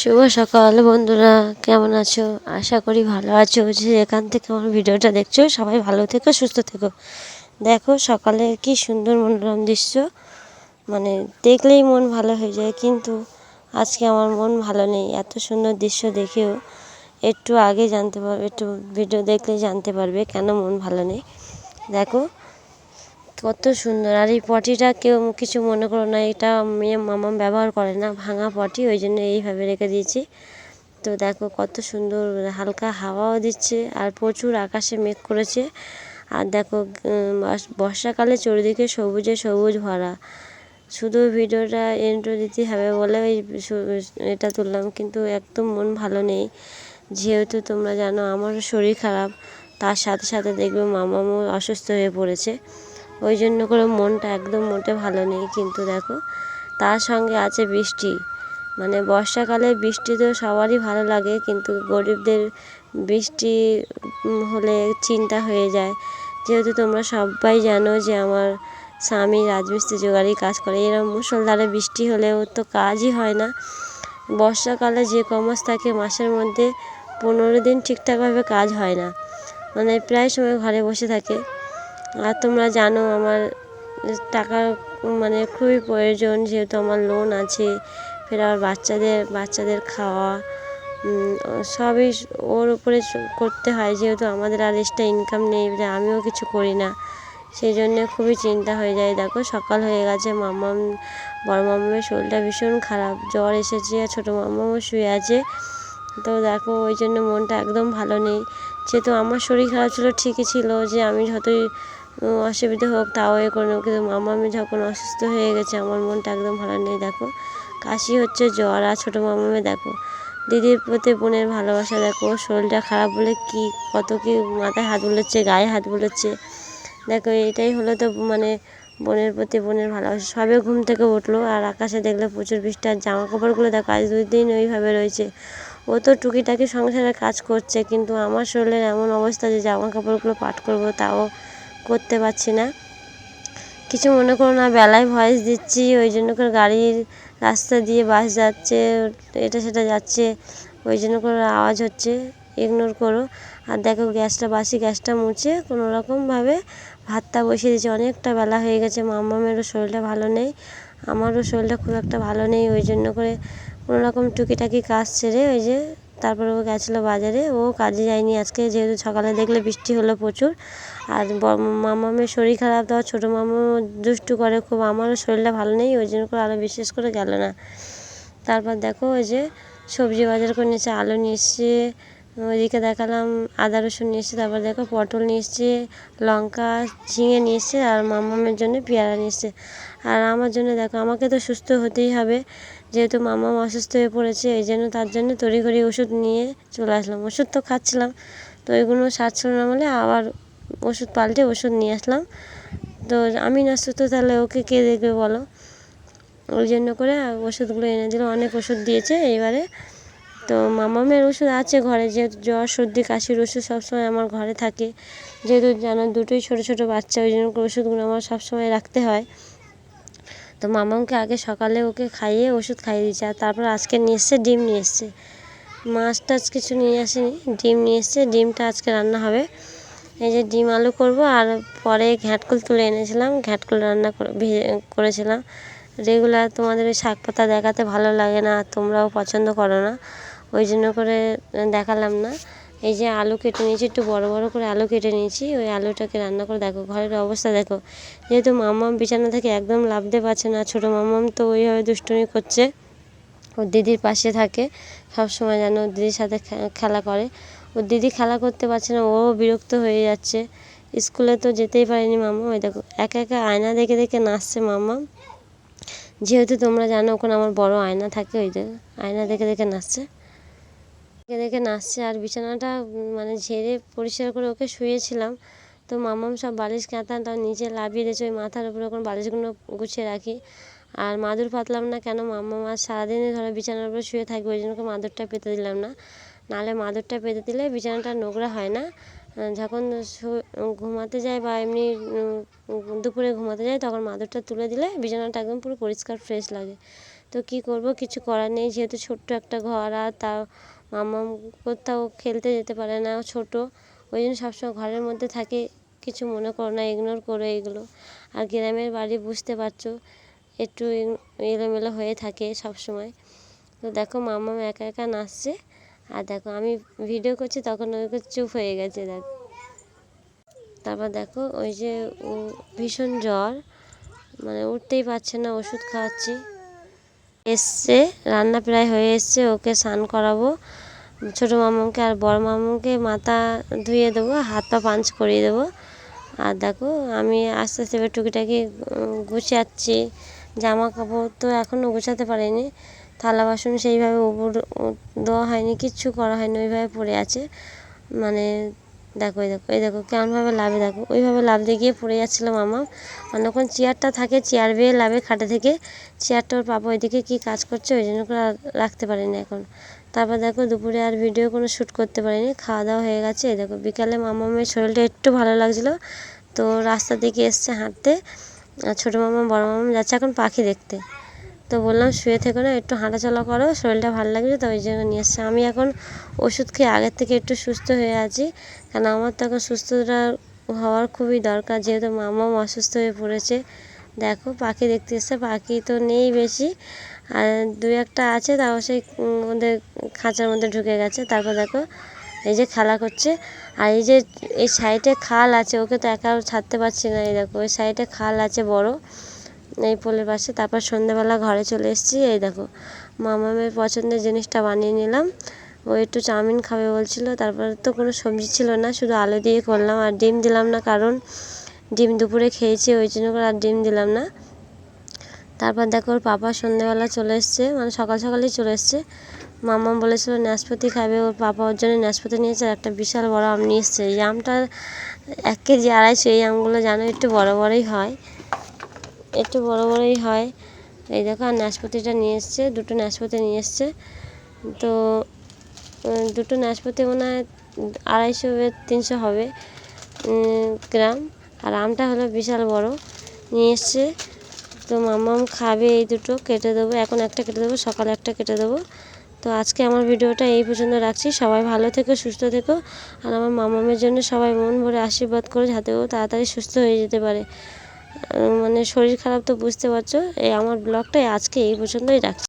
শুভ সকাল বন্ধুরা, কেমন আছো? আশা করি ভালো আছো। যে এখান থেকে আমার ভিডিওটা দেখছ, সবাই ভালো থেকো, সুস্থ থেকো। দেখো সকালে কি সুন্দর মনোরম দৃশ্য। মানে দেখলেই মন ভালো হয়ে যায়, কিন্তু আজকে আমার মন ভালো নেই। এত সুন্দর দৃশ্য দেখেও একটু আগে জানতে পারবে, একটু ভিডিও দেখলে জানতে পারবে কেন মন ভালো নেই। দেখো কত সুন্দর। আর এই পটিটা কেউ কিছু মনে করো না, এটা মেয়ে মামা ব্যবহার করে না, ভাঙা পটি, ওই জন্য এইভাবে রেখে দিয়েছি। তো দেখো কত সুন্দর, হালকা হাওয়াও দিচ্ছে আর প্রচুর আকাশে মেঘ করেছে। আর দেখো বর্ষাকালে চারিদিকে সবুজে সবুজ ভরা। শুধু ভিডিওটা এন্ট্রো দিতে হবে বলে ওই এটা তুললাম, কিন্তু একদম মন ভালো নেই। যেহেতু তোমরা জানো আমারও শরীর খারাপ, তার সাথে সাথে দেখবে মামামও অসুস্থ হয়ে পড়েছে। ওই জন্য করে মনটা একদম মোটে ভালো নেই কিন্তু দেখো, তার সঙ্গে আছে বৃষ্টি। মানে বর্ষাকালে বৃষ্টি তো সবারই ভালো লাগে কিন্তু গরিবদের বৃষ্টি হলে চিন্তা হয়ে যায়। যেহেতু তোমরা সবাই জানো যে আমার স্বামী রাজমিস্ত্রি জোগাড়ি কাজ করে এরকম মুসলধারে বৃষ্টি হলেও তো কাজই হয় না। বর্ষাকালে যে কমাস থাকে মাসের মধ্যে পনেরো দিন ঠিকঠাকভাবে কাজ হয় না। মানে প্রায় সময় ঘরে বসে থাকে। আর তোমরা জানো আমার টাকা মানে খুবই প্রয়োজন যেহেতু আমার লোন আছে, ফের আমার বাচ্চাদের বাচ্চাদের খাওয়া সবই ওর উপরে করতে হয় যেহেতু আমাদের আর এক্সট্রা ইনকাম নেই যে আমিও কিছু করি না। সেই জন্যে খুবই চিন্তা হয়ে যায়। দেখো সকাল হয়ে গেছে, মাম্মাম বড় মাম্মামের শরীরটা ভীষণ খারাপ, জ্বর এসেছে আর ছোটো মাম্মামও শুয়ে আছে। তো দেখো ওই জন্য মনটা একদম ভালো নেই। যেহেতু আমার শরীর খারাপ ছিল, ঠিকই ছিল যে আমি যতই অসুবিধে হোক, তাও এ করে নেব কিন্তু মামামি যখন অসুস্থ হয়ে গেছে, আমার মনটা একদম ভালো নেই, দেখো। কাশি হচ্ছে, জ্বর, আর ছোটো মামামি দেখো। দিদির প্রতি বোনের ভালোবাসা, দেখো। শরীরটা খারাপ বলে কি, কত কি মাথায় হাত বুলোচ্ছে, গায়ে হাত বুলোচ্ছে। দেখো, এটাই হলো তো মানে বোনের প্রতি বোনের ভালোবাসা। সবে ঘুম থেকে উঠল, আর আকাশে দেখলে প্রচুর বৃষ্টি। আর জামা কাপড়গুলো দেখো, আজ দুই দিন ওইভাবে রয়েছে। ও তো টুকিটাকি সংসারে কাজ করছে, কিন্তু আমার শরীরের এমন অবস্থা যে জামা কাপড়গুলো পাট করব, তাও করতে পারছি না। কিছু মনে করো না, বেলায় ভয়েস দিচ্ছি, ওই জন্য করে গাড়ির রাস্তা দিয়ে বাস যাচ্ছে, এটা সেটা যাচ্ছে, ওই জন্য করে আওয়াজ হচ্ছে ইগনোর করো। আর দেখো গ্যাসটা, বাসি গ্যাসটা মুছে কোনো রকমভাবে ভাতটা বসিয়ে দিয়েছি। অনেকটা বেলা হয়ে গেছে, মামামেরও শরীরটা ভালো নেই, আমারও শরীরটা খুব একটা ভালো নেই, ওই জন্য করে কোনো রকম টুকিটাকি কাজ সেরে ওই যে তারপরে ও গেছিল বাজারে। ও কাজে যায়নি আজকে, যেহেতু সকালে দেখলে বৃষ্টি হলো প্রচুর। আর মামামের শরীর খারাপ দেওয়া ছোটো মামা দুষ্টু করে খুব। আমারও শরীরটা ভালো নেই, ওই জন্য করে আরও বিশেষ করে গেল না। তারপর দেখো ওই যে সবজি বাজার করে নিয়েছে, আলু নিয়ে এসছে ওইদিকে দেখালাম আদা রসুন নিয়ে এসছে, তারপর দেখো পটল নিয়ে এসছে, লঙ্কা, ঝিঙে নিয়ে এসছে, আর মামামের জন্য পেয়ারা নিয়ে এসছে। আর আমার জন্য দেখো, আমাকে তো সুস্থ হতেই হবে, যেহেতু মামাম অসুস্থ হয়ে পড়েছে, এই জন্য তার জন্য তড়িঘড়ি ওষুধ নিয়ে চলে আসলাম। ওষুধ তো খাচ্ছিলাম, তো ওইগুলো সারছিল না বলে আবার ওষুধ পাল্টে ওষুধ নিয়ে আসলাম। তো আমি না সুস্থ, তাহলে ওকে কে দেখবে বলো? ওই জন্য করে ওষুধগুলো এনে দিল, অনেক ওষুধ দিয়েছে, এইবারে তো মামামের ওষুধ আছে ঘরে, যেহেতু জ্বর, সর্দি, কাশির ওষুধ সবসময় আমার ঘরে থাকে। যেহেতু জানো দুটোই ছোটো ছোটো বাচ্চা, ওই জন্য ওষুধগুলো আমার সবসময় রাখতে হয়। তো মামাকে আগে সকালে ওকে খাইয়ে ওষুধ খাইয়ে দিয়েছে, আর তারপর আজকে নিয়ে এসছে, ডিম নিয়ে এসছে। মাছ টাছ কিছু নিয়ে আসেনি, ডিম নিয়ে এসছে, ডিমটা আজকে রান্না হবে। এই যে ডিম আলু করব, আর পরে ঘ্যাটকুল তুলে এনেছিলাম, ঘ্যাটকুল রান্না করেছিলাম। রেগুলার তোমাদের ওই শাক পাতা দেখাতে ভালো লাগে না, তোমরাও পছন্দ করো না। ওই জন্য করে দেখালাম না। এই যে আলু কেটে নিয়েছি, একটু বড় বড় করে আলু কেটে নিয়েছি। ওই আলুটাকে রান্না করে দেখো, ঘরের অবস্থা দেখো। যেহেতু মামাম বিছানা থেকে একদম লাভতে পারছে না, ছোটো মামাম তো ওইভাবে দুষ্টুমি করছে। ওর দিদির পাশে থাকে সব সময় যেন দিদির সাথে খেলা করে। ওর দিদি খেলা করতে পারছে না, ও বিরক্ত হয়ে যাচ্ছে। স্কুলে তো যেতেই পারেনি মামা ওই দেখো, একা একা আয়না দেখে দেখে নাচছে মামা যেহেতু তোমরা জানো ওখানে আমার বড় আয়না থাকে, ওই আয়না দেখে দেখে নাচছে। দেখে দেখে নাচছে আর বিছানাটা মানে ঝেড়ে পরিষ্কার করে ওকে শুয়েছিলাম। তো মামাম সব বালিশ কাঁথাটা নিচে লাভিয়ে দিয়েছে, ওই মাথার উপরে ওখানে বালিশগুলো গুছিয়ে রাখি। আর মাদুর পাতলাম না কেন, মাম্মা মাছ সারাদিনই ধরো বিছানার উপরে শুয়ে থাকবে ওই জন্য মাদুরটা পেতে দিলাম না। নাহলে মাদুরটা পেতে দিলে বিছানাটা নোংরা হয় না। যখন ঘুমাতে যায় বা এমনি দুপুরে ঘুমাতে যায় তখন মাদুরটা তুলে দিলে বিছানাটা একদম পুরো পরিষ্কার, ফ্রেশ লাগে। তো তো কি করব, কিছু করার নেই, যেহেতু ছোট্ট একটা ঘর আর তাও মামাম কোথাও খেলতে যেতে পারে না, ছোট। ওই জন্য সবসময় ঘরের মধ্যে থাকে, কিছু মনে করো না ইগনোর করো এগুলো। আর গ্রামের বাড়ি বুঝতে পারছ, একটু এলোমেলো হয়ে থাকে সব সময় তো দেখো মামাম একা একা নাচছে, আর দেখো আমি ভিডিও করছি, তখন ওই চুপ হয়ে গেছে, দেখো। তারপর দেখো ওই যে ও ভীষণ জ্বর মানে উঠতেই পারছে না, ওষুধ খাওয়াচ্ছি। এসছে, রান্না প্রায় হয়ে এসছে, ওকে স্নান করাবো। ছোটো মামুকে আর বড় মামুকে মাথা ধুয়ে দেবো, হাত পা পাঞ্চ করিয়ে দেবো। আর দেখো, আমি আস্তে আস্তে এবার টুকিটাকি গুছাচ্ছি। জামা কাপড় তো এখনও গোছাতে পারিনি। থালা বাসন সেইভাবে উপর দেওয়া হয়নি, কিচ্ছু করা হয়নি, ওইভাবে পড়ে আছে। মানে দেখো, এই দেখো এই দেখো, কেমনভাবে লাভে দেখো। ওইভাবে লাভ দিয়ে গিয়ে পড়ে যাচ্ছিলাম আমার। অন্যক্ষণ চেয়ারটা থাকে চেয়ার বেয়ে লাভে খাটে থেকে চেয়ারটা ওর পাপা ওইদিকে কী কাজ করছে, ওই জন্য করে রাখতে পারিনি এখন। তারপর দেখো, দুপুরে আর ভিডিও কোনো শ্যুট করতে পারিনি খাওয়া দাওয়া হয়ে গেছে। এই দেখো, বিকালে মামামের শরীরটা একটু ভালো লাগছিল, তো রাস্তা দিকে এসছে হাঁটতে। ছোটো মামা, বড় মামা যাচ্ছে এখন পাখি দেখতে। তো বললাম, শুয়ে থেকো না, একটু হাঁটাচলা করো, শরীরটা ভালো লাগছে তো ওই জন্য নিয়ে এসছে। আমি এখন ওষুধ খেয়ে আগের থেকে একটু সুস্থ হয়ে আছি, কারণ আমার তো এখন সুস্থতা হওয়ার খুবই দরকার, যেহেতু মামাও অসুস্থ হয়ে পড়েছে। দেখো, পাখি দেখতে এসছে, পাখি তো নেই বেশি, আর দু একটা আছে, তাও সেই ওদের খাঁচার মধ্যে ঢুকে গেছে। তারপর দেখো, এই যে খেলা করছে, আর এই যে, এই সাইডে খাল আছে, ওকে তো একা ছাড়তে পারছি না, এই দেখো, ওই সাইডে খাল আছে বড়। এই পোলের পাশে, তারপর সন্ধ্যেবেলা ঘরে চলে এসেছি। এই দেখো মামামের পছন্দের জিনিসটা বানিয়ে নিলাম। ও একটু চাউমিন খাবে বলছিল, তারপর তো কোনো সবজি ছিল না, শুধু আলু দিয়ে করলাম। আর ডিম দিলাম না, কারণ ডিম দুপুরে খেয়েছি, ওই জন্য করে আর ডিম দিলাম না। তারপর দেখো, ওর পাপা সন্ধ্যেবেলা চলে এসছে মানে সকাল সকালেই চলে এসছে। মামা বলেছিল, নাশপাতি খাবে। ওর পাপা ওর জন্য নাশপাতি নিয়েছে একটা বিশাল বড় আম নিয়ে এসছে। এই আমটা এক কেজি আড়াইশো, এই আমগুলো জানো, একটু বড় বড়ই হয়। একটু বড় বড়ই হয়। এই দেখো, আর নাশপাতিটা নিয়ে এসছে, দুটো নাশপাতি নিয়ে এসছে। তো দুটো নাশপাতি মনে হয় আড়াইশো তিনশো হবে গ্রাম। আর আমটা হলো বিশাল বড়, নিয়ে এসছে। তো মামাম খাবে এই দুটো, কেটে দেবো। এখন একটা কেটে দেবো, সকালে একটা কেটে দেবো। তো আজকে আমার ভিডিওটা এই পর্যন্ত রাখছি। সবাই ভালো থেকো, সুস্থ থেকো। আর আমার মামামের জন্য সবাই মন ভরে আশীর্বাদ করে, যাতে ও তাড়াতাড়ি সুস্থ হয়ে যেতে পারে। মানে শরীর খারাপ তো বুঝতে পারছ। এই আমার ব্লগটাই আজকে এই পর্যন্তই রাখছি।